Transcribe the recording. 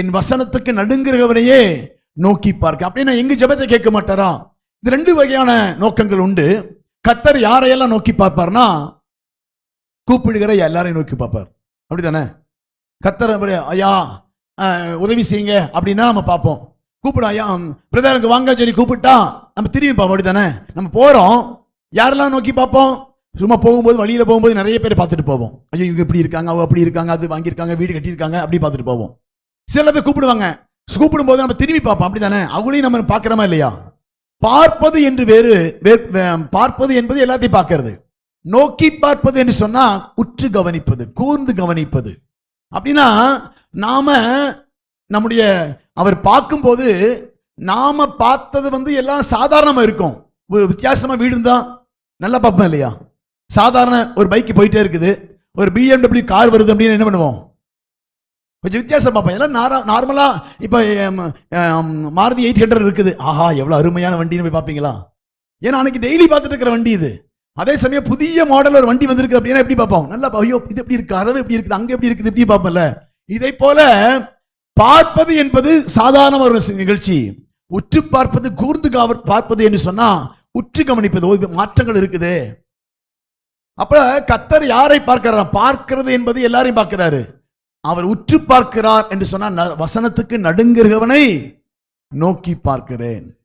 என் வசனத்துக்கு நடுங்கிறவரையே நோக்கி பார்க்க. அப்படின்னா எங்க ஜெபத்தை கேட்க மாட்டாரா? இது ரெண்டு வகையான நோக்கங்கள் உண்டு. கத்தர் யாரையெல்லாம் நோக்கி பார்ப்பார்னா கூப்பிடுகிற எல்லாரையும் நோக்கி பார்ப்பார். அப்படித்தானே? கத்தர் ஐயா உதவி செய்யுங்க. அப்படின்னா நம்ம பார்ப்போம். கூப்பிடும் ஐயா பிரதருக்கு வாங்க சொல்லி கூப்பிட்டா நம்ம திரும்பி பார்ப்போம் அப்படித்தானே? நம்ம போறோம். யாரெல்லாம் நோக்கி பார்ப்போம்? சும்மா போகும்போது வழியில் போகும்போது நிறைய பேர் பார்த்துட்டு போவோம். ஐயோ இவங்க இப்படி இருக்காங்க அவங்க அப்படி இருக்காங்க அது வாங்கியிருக்காங்க வீடு கட்டியிருக்காங்க அப்படி பார்த்துட்டு போவோம். சில பேர் கூப்பிடுவாங்க. கூப்பிடும் போது நம்ம திரும்பி பார்ப்போம். அப்படிதானே? அவங்களையும் நம்ம பார்க்கிறோமா இல்லையா? பார்ப்பது என்று வேறு பார்ப்பது என்பது எல்லாத்தையும் பார்க்கறது. நோக்கி பார்ப்பது என்று சொன்னா உற்று கவனிப்பது கூர்ந்து கவனிப்பது. அப்படின்னா நாம நம்முடைய அவர் பார்க்கும்போது நாம பார்த்தது வந்து எல்லாம் சாதாரணமா இருக்கும். வித்தியாசமாக வித்தியாசமா வீடு இருந்தா நல்லா பார்ப்போம் இல்லையா? சாதாரண ஒரு பைக் போயிட்டே இருக்குது. ஒரு பிஎம்டபிள்யூ கார் வருது அப்படின்னு என்ன பண்ணுவோம்? கொஞ்சம் வித்தியாசம் பார்ப்பேன் எல்லாம் நாரா நார்மலாக இப்போ மாருதி எயிட் ஹண்ட்ரட் இருக்குது. ஆஹா எவ்வளோ அருமையான வண்டின்னு போய் பார்ப்பீங்களா? ஏன்னா அன்னைக்கு டெய்லி பார்த்துட்டு இருக்கிற வண்டி இது. அதே சமயம் புதிய மாடல் ஒரு வண்டி வந்திருக்கு அப்படின்னா எப்படி பார்ப்போம்? நல்லா ஐயோ இது எப்படி இருக்கு? அதை எப்படி இருக்குது? அங்கே எப்படி இருக்குது? இப்படி பார்ப்போம்ல. இதை போல பார்ப்பது என்பது சாதாரண ஒரு நிகழ்ச்சி. உற்று பார்ப்பது கூர்ந்து காவ- பார்ப்பது என்று சொன்னா உற்று கவனிப்பது. ஓ, மாற்றங்கள் இருக்குது. அப்ப கத்தர் யாரை பார்க்கிறார்? பார்க்கிறது என்பது எல்லாரையும் பார்க்கிறாரு. அவர் உற்று பார்க்கிறார் என்று சொன்னால் ந- வசனத்துக்கு நடுங்குகிறவனை நோக்கி பார்க்கிறேன்.